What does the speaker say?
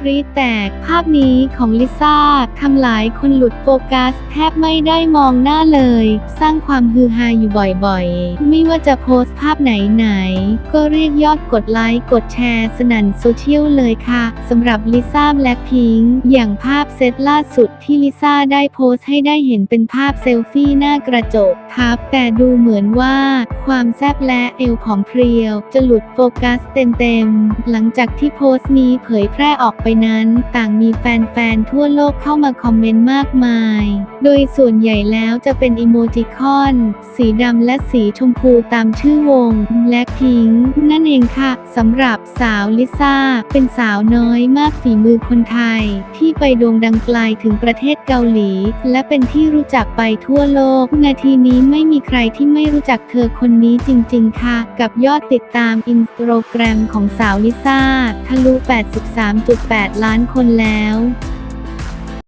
กรีดแตก ภาพนี้ของลิซ่าทำหลายคนหลุดโฟกัส แทบไม่ได้มองหน้าเลย สร้างความฮือฮาอยู่บ่อยๆ ไม่ว่าจะโพสต์ภาพไหนๆ ก็เรียกยอดกดไลค์ กดแชร์ สนั่นโซเชียลเลยค่ะสำหรับลิซ่าแบล็คพิงค์อย่างภาพเซตล่าสุดที่ลิซ่าได้โพสต์ให้ได้เห็นเป็นภาพเซลฟี่หน้ากระจกครับ แต่ดูเหมือนว่า ความแซบและเอวผอมเพรียว จะหลุดโฟกัสเต็มๆหลังจากที่โพสต์นี้เผยแพร่ออกไปนั้น ต่างมีแฟนๆ ทั่วโลกเข้ามาคอมเมนต์มากมาย โดยส่วนใหญ่แล้วจะเป็นอิโมจิคอน สีดำและสีชมพูตามชื่อวง Blackpink นั่นเองค่ะสำหรับสาวลิซ่า เป็นสาวน้อยมากฝีมือคนไทย ที่ไปโด่งดังไกลถึงประเทศเกาหลี และเป็นที่รู้จักไปทั่วโลก นาทีนี้ไม่มีใครที่ไม่รู้จักเธอคนนี้จริง ๆ ค่ะ กับยอดติดตามอินสตาแกรมของสาวลิซ่าทะลุ 83.8ล้านคนแล้ว